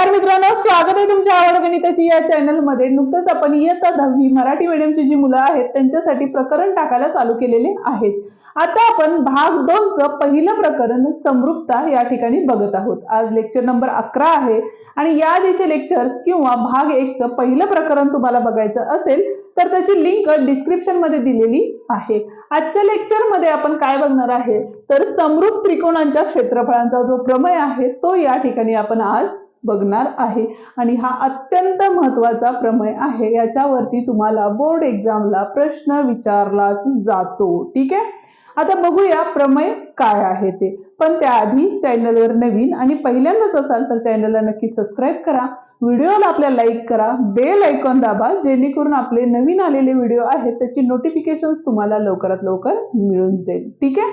नमस्कार मित्रांनो स्वागत आहे तुमच्या आवड गणिताची या चॅनलमध्ये नुकतंच आपण इयत्ता दहावी मराठी मीडियमची जी मुलं आहेत त्यांच्यासाठी प्रकरण टाकायला चालू केलेले आहेत. आता आपण भाग दोनचं पहिलं प्रकरण समृप्ता या ठिकाणी बघत आहोत. आज लेक्चर नंबर अकरा आहे आणि या आधीचे लेक्चर्स किंवा भाग एकचं पहिलं प्रकरण तुम्हाला बघायचं असेल तर त्याची लिंक डिस्क्रिप्शनमध्ये दिलेली आहे. आजच्या लेक्चरमध्ये आपण काय बघणार आहे? तर समरूप त्रिकोणांच्या क्षेत्रफळांचा जो प्रमेय आहे तो या ठिकाणी आपण आज बघणार आहे. आणि हा अत्यंत महत्त्वाचा प्रमेय आहे. याच्यावरती तुम्हाला बोर्ड एक्झामला प्रश्न विचारलाच जातो. ठीक आहे? आता बघूया प्रमेय काय आहे ते. पण त्याआधी चॅनलवर नवीन आणि पहिल्यांदाच असाल तर चॅनलला नक्की सबस्क्राईब करा. व्हिडिओला आपल्या लाईक करा. बेल ऐकॉन दाबा जेणेकरून आपले नवीन आलेले व्हिडिओ आहेत त्याची नोटिफिकेशन तुम्हाला लवकरात लवकर मिळून जाईल. ठीक आहे?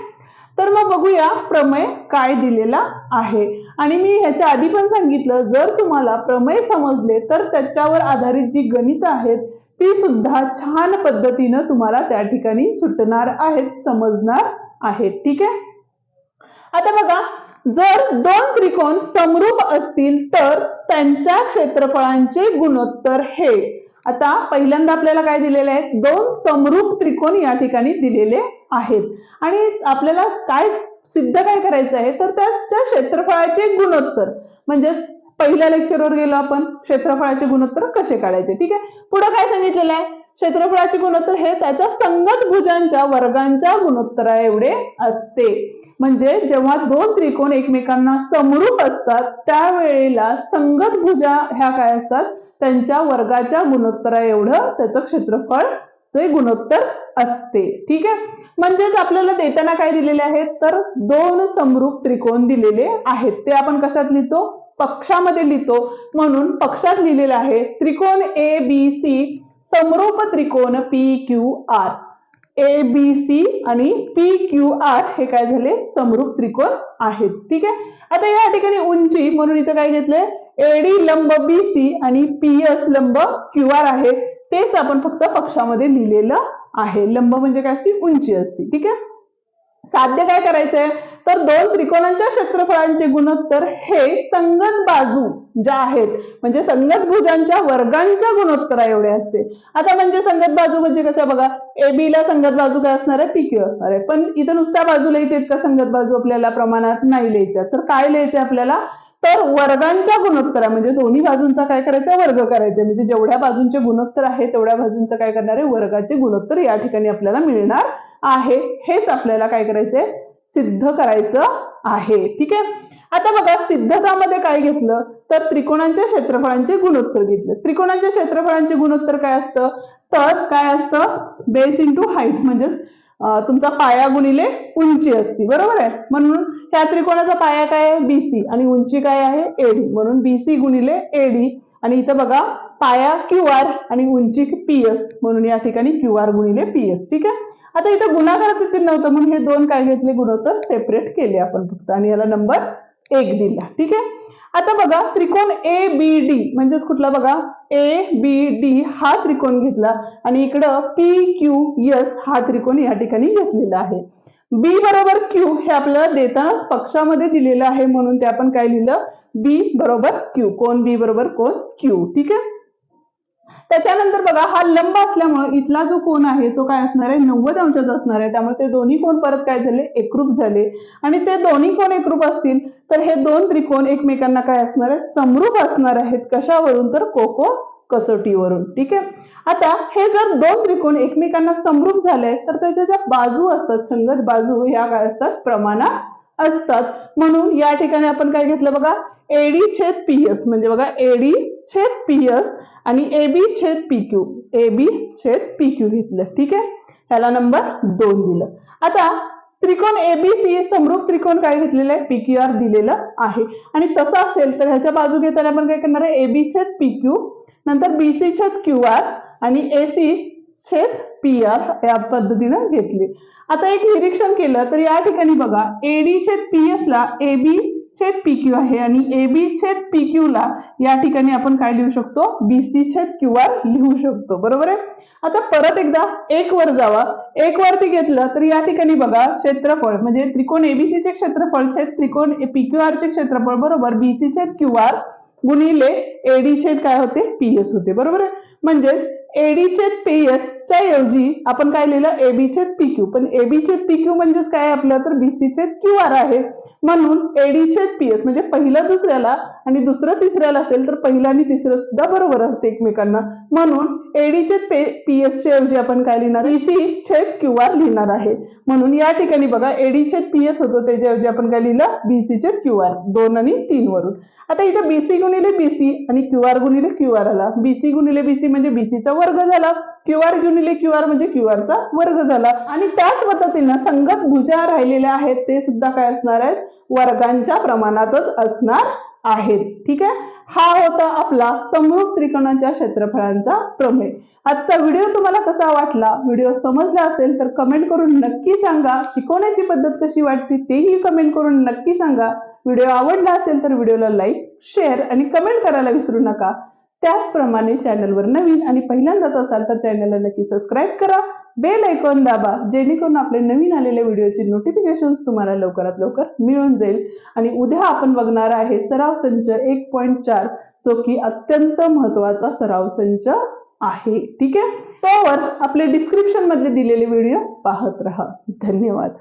तर मग बघूया प्रमेय काय दिलेला आहे. आणि मी ह्याच्या आधी पण सांगितलं जर तुम्हाला प्रमेय समजले तर त्याच्यावर आधारित जी गणित आहेत ती सुद्धा छान पद्धतीनं तुम्हाला त्या ठिकाणी सुटणार आहेत समजणार आहेत. ठीक आहे? आता बघा जर दोन त्रिकोण समरूप असतील तर त्यांच्या क्षेत्रफळांचे गुणोत्तर हे. आता पहिल्यांदा आपल्याला काय दिलेले आहे? दोन समरूप त्रिकोण या ठिकाणी दिलेले आहेत. आणि आपल्याला काय सिद्ध काय करायचं आहे? तर त्याच्या क्षेत्रफळाचे गुणोत्तर. म्हणजेच पहिल्या लेक्चरवर गेलो आपण क्षेत्रफळाचे गुणोत्तर कसे काढायचे? ठीक आहे? पुढे काय सांगितलेलं आहे? क्षेत्रफळाचे गुणोत्तर हे त्याच्या संगत भुजांच्या वर्गांच्या गुणोत्तरा एवढे असते. म्हणजे जेव्हा दोन त्रिकोण एकमेकांना समरूप असतात त्यावेळेला संगत भुजा ह्या काय असतात? त्यांच्या वर्गाच्या गुणोत्तरा एवढं त्याचं क्षेत्रफळ चे गुणोत्तर असते. ठीक आहे? म्हणजेच आपल्याला देताना काय दिलेले आहेत? तर दोन समरूप त्रिकोण दिलेले आहेत. ते आपण कशात लिहितो? पक्षामध्ये लिहितो. म्हणून पक्षात लिहिलेलं आहे त्रिकोण ए बी सी समरूप त्रिकोण P Q R A B C आणि पी क्यू आर हे काय झाले? समरूप त्रिकोण आहेत. ठीक आहे? आता या ठिकाणी उंची म्हणून इथं काय घेतलंय? एडी लंब बी सी आणि पी एस लंब क्यू आर आहे. तेच आपण फक्त पक्षामध्ये लिहिलेलं आहे. लंब म्हणजे काय असते? उंची असते. ठीक आहे? साध्य काय करायचंय? तर दोन त्रिकोणांच्या क्षेत्रफळांचे गुणोत्तर हे संगत बाजू ज्या आहेत म्हणजे संगत भुजांच्या वर्गांच्या गुणोत्तरा एवढे असते. आता म्हणजे संगत बाजू म्हणजे कशा बघा? ए बी ला संगत बाजू काय असणार आहे? पी क्यू असणार आहे. पण इथं नुसत्या बाजू लिहायच्या इतका संगत बाजू आपल्याला प्रमाणात नाही लिहायच्या. तर काय लिहायचंय आपल्याला? तर वर्गांच्या गुणोत्तर म्हणजे दोन्ही बाजूंचा काय करायचा? वर्ग करायचा. म्हणजे जेवढ्या बाजूंचे गुणोत्तर आहे तेवढ्या बाजूंचं काय करणार? आहे वर्गाचे गुणोत्तर या ठिकाणी आपल्याला मिळणार आहे. हेच आपल्याला काय करायचंय? सिद्ध करायचं आहे. ठीक आहे? आता बघा सिद्धतामध्ये काय घेतलं? तर त्रिकोणांच्या क्षेत्रफळांचे गुणोत्तर घेतलं. त्रिकोणांच्या क्षेत्रफळांचे गुणोत्तर काय असतं? तर काय असतं? बेस इंटू हाईट म्हणजेच तुमचा पाया गुणिले उंची असती. बरोबर आहे? म्हणून ह्या त्रिकोणाचा पाया काय आहे? बीसी आणि उंची काय आहे? एडी म्हणून बीसी गुणिले एडी आणि इथं बघा पाया क्यू आर आणि उंची पी एस म्हणून या ठिकाणी क्यू आर गुणिले पी एस ठीक आहे? आता इथं गुणाकाराचं चिन्ह होतं म्हणून हे दोन काय घेतले? गुणोत्तर सेपरेट केले आपण फक्त. आणि याला नंबर एक दिला. ठीक आहे? आता बघा त्रिकोण ए बी डी म्हणजेच कुठला बघा? ए बी डी हा त्रिकोण घेतला. आणि इकडं पी क्यू एस हा त्रिकोण या ठिकाणी घेतलेला आहे. बी बरोबर क्यू हे आपल्याला देतानाच पक्षामध्ये दिलेलं आहे म्हणून ते आपण काय लिहिलं? बी बरोबर क्यू कोण बी बरोबर? कोण क्यू ठीक आहे? त्याच्यानंतर बघा हा लंब असल्यामुळे इथला जो कोण आहे तो काय असणार आहे? नव्वद अंशाचा असणार आहे. त्यामुळे ते दोन्ही कोण परत काय झाले? एकरूप झाले. आणि ते दोन्ही कोण एकरूप असतील तर हे दोन त्रिकोण एकमेकांना काय असणार आहेत? समरूप असणार आहेत. कशावरून? तर कोको कसोटीवरून. ठीक आहे? आता हे जर दोन त्रिकोण एकमेकांना समरूप झाले तर त्याच्या ज्या बाजू असतात संगत बाजू ह्या काय असतात? प्रमाणात असतात. म्हणून या ठिकाणी आपण काय घेतलं बघा? एडी छेद पीएस म्हणजे बघा एडी छेद पी एस आणि ए बी छेद पी क्यू. ए बी छेद पी क्यू घेतलं. ठीक आहे? ह्याला नंबर दोन दिलं. आता त्रिकोण एबीसी समरूप त्रिकोण काय घेतलेलं आहे? पी क्यू आर दिलेलं आहे. आणि तसं असेल तर ह्याच्या बाजू घेताना आपण काय करणार आहे? एबी छेद पी क्यू नंतर बीसी छेद क्यू आर आणि एसी छेद पी आर या पद्धतीनं घेतले. आता एक निरीक्षण केलं तर या ठिकाणी बघा एडी छेद पी एस ला ए बी छेद पी क्यू आहे आणि ए बी छेद पी क्यू ला या ठिकाणी आपण काय लिहू शकतो? बी सी छेद क्यू आर लिहू शकतो. बरोबर आहे? आता परत एकदा एक वर जावा. एक वरती घेतलं तर या ठिकाणी बघा क्षेत्रफळ म्हणजे त्रिकोण एबीसी चे क्षेत्रफळ छेद त्रिकोण पी क्यू आर चे क्षेत्रफळ बरोबर? बीसी छेद क्यू आर गुणिले एडी छेद काय होते? पी एस होते. बरोबर आहे? म्हणजेच एडी छेद पी च्या ऐवजी आपण काय लिहिलं? एबी छेद पी क्यू पण एबी छेद पी क्यू म्हणजेच काय? आपलं तर बीसी छेद क्यू आर आहे. म्हणून एडी छेद पी एस म्हणजे पहिलं दुसऱ्याला आणि दुसरं तिसऱ्याला असेल तर पहिलं आणि तिसरं सुद्धा बरोबर असते एकमेकांना. म्हणून एडी छेद पी एस च्या ऐवजी आपण काय लिहिणार? बीसी छेद क्यू आर लिहिणार आहे. म्हणून या ठिकाणी बघा एडी छेद पी एस होतो त्याच्याऐवजी आपण काय लिहिलं? बीसी छेद क्यू आर दोन आणि तीन वरून. आता इथं बीसी गुणिले बीसी आणि क्यू आर गुणिले क्यू आर आला. बीसी गुणिले बीसी म्हणजे बीसीचा वर्ग झाला क्यू आर गुणिले क्यू आर म्हणजे क्यू आरचा वर्ग झाला. आणि त्याच पद्धतीनं संगत भुजा राहिलेल्या आहेत ते सुद्धा काय असणार आहेत? वर्गांच्या प्रमाणातच असणार आहेत. ठीक आहे? हा होता आपला समरूप त्रिकोणाच्या क्षेत्रफळांचा प्रमेय. आजचा व्हिडिओ तुम्हाला कसा वाटला? व्हिडिओ समजला असेल तर कमेंट करून नक्की सांगा. शिकवण्याची पद्धत कशी वाटते तेही कमेंट करून नक्की सांगा. व्हिडिओ आवडला असेल तर व्हिडिओला लाईक शेअर आणि कमेंट करायला विसरू नका. त्याचप्रमाणे चॅनलवर नवीन आणि पहिल्यांदाच असाल तर चॅनलला नक्की सबस्क्राईब करा. बेल ऐकॉन दाबा जेणेकरून आपले नवीन आलेल्या व्हिडिओची नोटिफिकेशन तुम्हाला लवकरात लवकर मिळून जाईल. आणि उद्या आपण बघणार आहे सराव संच एक पॉईंट चार जो की अत्यंत महत्त्वाचा सराव संच आहे. ठीक आहे? त्यावर आपले डिस्क्रिप्शनमध्ये दिलेले व्हिडिओ पाहत राहा. धन्यवाद.